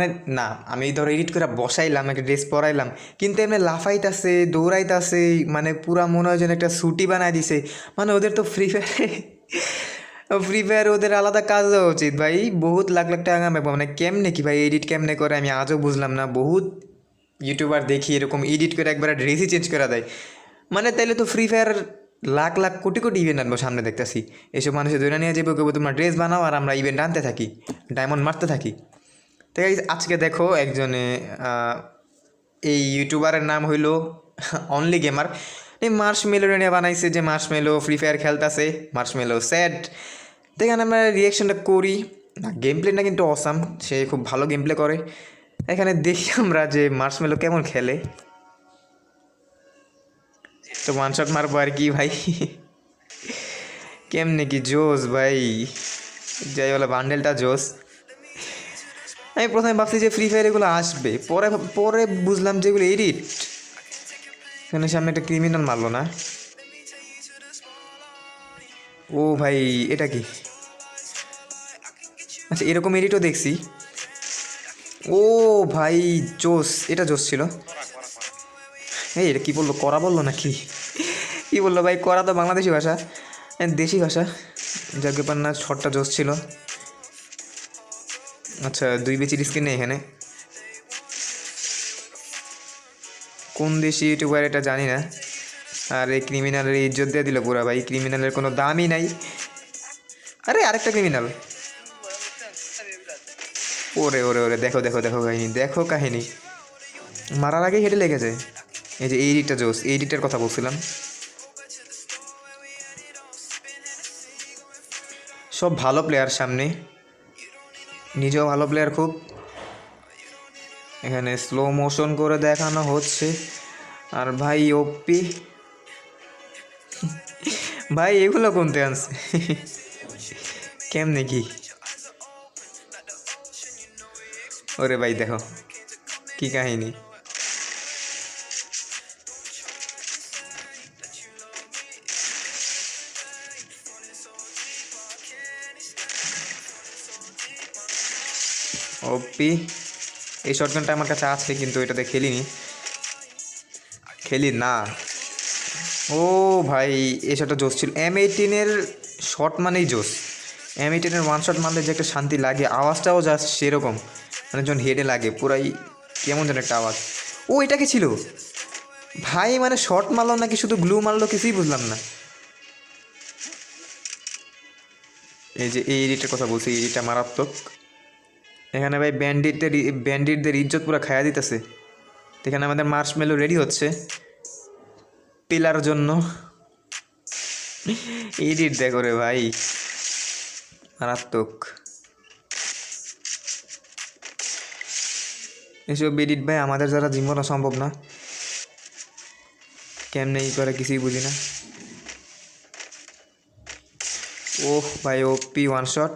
মানে না, আমি ধরো এডিট করে বসাইলাম, একটা ড্রেস পরাইলাম, কিন্তু এমনি লাফাইতাছে, দৌড়াইতাছে মানে পুরা মনে হয় যেন একটা ছুটি বানাই দিছে। মানে ওদের তো ফ্রি ফায়ারে ফ্রি ফায়ার ওদের আলাদা কাজ দেওয়া উচিত। ভাই, বহুত লাখ লাখ টাকা কামাবে মানে কেমনে কি ভাই এডিট কেমনে করে, আমি আজও বুঝলাম না। বহুত ইউটিউবার দেখি এরকম এডিট করে একবার ড্রেসই চেঞ্জ করে দেয়। মানে তাইলে তো free fire lakh lakh crore crore event আনব সামনে দেখতেছি। এসব মানুষের ধরে নিয়ে যাব তোমরা ড্রেস বানাও আর আমরা ইভেন্ট আনতে থাকি ডায়মন্ড মারতে থাকি। তো আজকে দেখো একজনে এই ইউটিউবারের নাম হইল অনলি গেমার এই মার্শ মেলো নিয়ে বানাইছে যে মার্শ মেলো ফ্রি ফায়ার খেলতেছে মার্শ মেলো স্যাড তো এখানে আমরা রিয়াকশনটা করি। না গেম প্লেটা কিন্তু অসাম সে খুব ভালো গেম প্লে করে। এখানে দেখি আমরা যে মার্শ মেলো কেমন খেলে। তো ওয়ান শট মারবো আর কি ভাই। কেমনে কি জোস ভাই। যাই বলে বান্ডেলটা জোস আমি প্রথমে ভাবছি যে ফ্রি ফায়ার এগুলো আসবে। পরে পরে বুঝলাম যে এগুলো এডিট এখানে সামনে একটা ক্রিমিনাল মারলো না। ও ভাই, এটা কি? আচ্ছা এরকম এডিটও দেখছি। ও ভাই, জোস। এটা জোস ছিল। এই, এটা কী বলল? করা বলল নাকি? কী বলল ভাই? করা তো বাংলাদেশি ভাষা। দেশি ভাষা। যাকে, ব্যাপার না, শটটা জোস ছিল। আচ্ছা দুই বেচির স্ক্রিন নেই এখানে। কোন দেশি ইউটিউবার এটা জানি না। আর এই ক্রিমিনালের ইজ্জত দিয়ে দিল পুরা ভাই। ক্রিমিনালের কোনো দামই নাই। আরে, আরেকটা ক্রিমিনাল ওরে ওরে ওরে, দেখো দেখো দেখো কাহিনী দেখো কাহিনী। মারার আগেই হেঁটে লেগেছে। এই যে এই দিকটা জোস এই দিকটার কথা বলছিলাম। সব ভালো প্লেয়ার সামনে। নিজেও ভালো প্লেয়ার খুব। এখানে স্লো মোশন করে দেখানো হচ্ছে। আর ভাই ওপি ভাই, এগুলো কোনতে আনছে কেমনে কি? ওরে ভাই, দেখো, কি কাহিনী। ওপি, এই শটগানটা আমার কাছে আছে কিন্তু এটাতে খেলিনি। খেলি না। ও ভাই, এই শটটা জোস ছিল। এম এইটিনের শট মানেই জোস এম এইটিনের ওয়ান শট মারলে যে একটা শান্তি লাগে, আওয়াজটাও জাস্ট সেরকম। মানে যখন হেডে লাগে, পুরাই কেমন যেন একটা আওয়াজ। ও, এটা কি ছিল? ভাই মানে শট মারলো নাকি শুধু গ্লু মারলো কিছুই বুঝলাম না। এই যে, এই এডিটের কথা বলছি এডিটটা মারাত্মক। এখানে ভাই ব্যান্ডিটদের ব্যান্ডিটদের ইজ্জত পুরো খায়া দিতেছে। এখানে আমাদের মার্শমেলো রেডি হচ্ছে। পিলার জন্য। এডিট দেখো রে ভাই। মারাত্মক। এসব এডিট ভাই আমাদের দ্বারা জীবনও সম্ভব না। কেমনে ই করে কিছুই বুঝি না। ওহ ভাই ও পি ওয়ান শট